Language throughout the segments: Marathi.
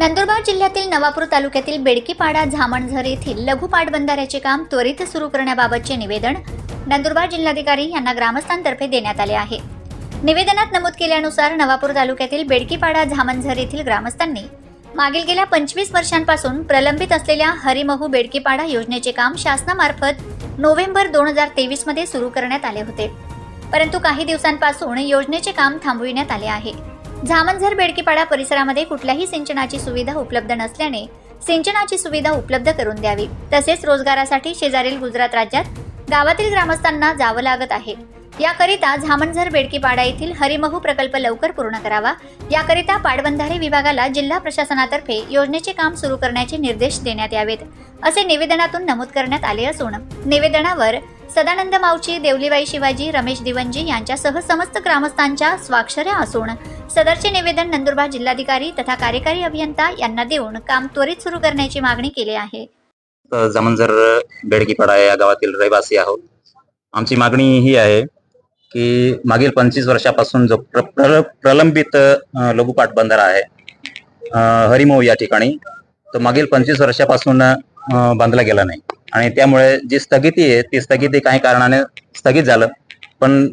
नंदुरबार जिल्ह्यातील नवापूर तालुक्यातील बेडकीपाडा झामणझर येथील लघु पाटबंधाऱ्याचे काम त्वरित सुरू करण्याबाबतचे निवेदन नंदुरबार जिल्हाधिकारी यांना ग्रामस्थांतर्फे देण्यात आले आहे. निवेदनात नमूद केल्यानुसार नवापूर तालुक्यातील बेडकीपाडा झामणझर येथील ग्रामस्थांनी मागील गेल्या पंचवीस वर्षांपासून प्रलंबित असलेल्या हरिमहू बेडकीपाडा योजनेचे काम शासनामार्फत नोव्हेंबर दोन हजार तेवीसमध्ये सुरू करण्यात आले होते. परंतु काही दिवसांपासून योजनेचे काम थांबविण्यात आले आहे. झामनझर बेडकीपाडा परिसरामध्ये कुठल्याही सिंचनाची सुविधा उपलब्ध नसल्याने सिंचनाची सुविधा उपलब्ध करून द्यावी. तसेच रोजगारासाठी शेजारील गुजरात राज्यात गावातील ग्रामस्थांना जावं लागत आहे. याकरिता झामनझर बेडकीपाडा येथील हरिमहू प्रकल्प लवकर पूर्ण करावा. याकरिता पाटबंधारे विभागाला जिल्हा प्रशासनातर्फे योजनेचे काम सुरू करण्याचे निर्देश देण्यात यावेत. असे निवेदनातून नमूद करण्यात आले असून निवेदनावर सदानंद मावची देवलीबाई शिवाजी रमेश दिवंजी यांच्यासह समस्त ग्रामस्थांच्या स्वाक्षऱ्या असून सदरचे निवेदन नंदुरबार जिल्हाधिकारी तथा कार्यकारी अभियंता यांना देऊन काम त्वरित सुरू करण्याची मागणी केली आहे. जमंजर बेडकीपाडा या गावातील रहिवासी आहोत. आमची मागणी ही आहे की मागील पंचवीस वर्षापासून जो प्र, प्र, प्रलंबित अ, लघुपाट बंधारा आहे अ, हरिमो या ठिकाणी तो मागील पंचवीस वर्षापासून बांधला गेला नाही. आणि त्यामुळे जी स्थगिती आहे ती स्थगिती काही कारणाने स्थगित झालं. पण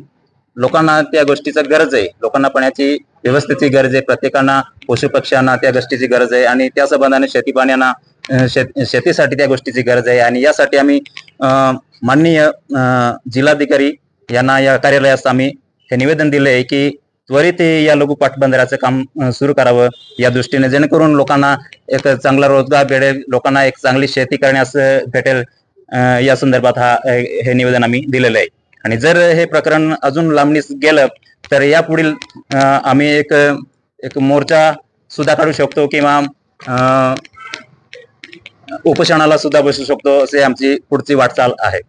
लोकांना त्या गोष्टीचं गरज आहे. लोकांना पण याची व्यवस्थेची गरज आहे. प्रत्येकांना पशु पक्ष्यांना त्या गोष्टीची गरज आहे आणि त्या संबंधाने शेतीपाण्यांना शेत शेतीसाठी त्या गोष्टीची गरज आहे. आणि यासाठी आम्ही माननीय जिल्हाधिकारी यांना या कार्यालयास आम्ही हे निवेदन दिले आहे की त्वरित या लघु पाटबंधाऱ्याचं काम सुरू करावं. या दृष्टीने जेणेकरून लोकांना एक चांगला रोजगार भेटेल लोकांना एक चांगली शेती करण्यास भेटेल या संदर्भात हा हे निवेदन आम्ही दिलेलं आहे. आणि जर हे प्रकरण अजून लांबणीस गेलं तर यापुढील आम्ही एक एक मोर्चा सुद्धा काढू शकतो किंवा अ, उपोषणाला सुद्धा बसू शकतो असे आमची पुढची वाटचाल आहे.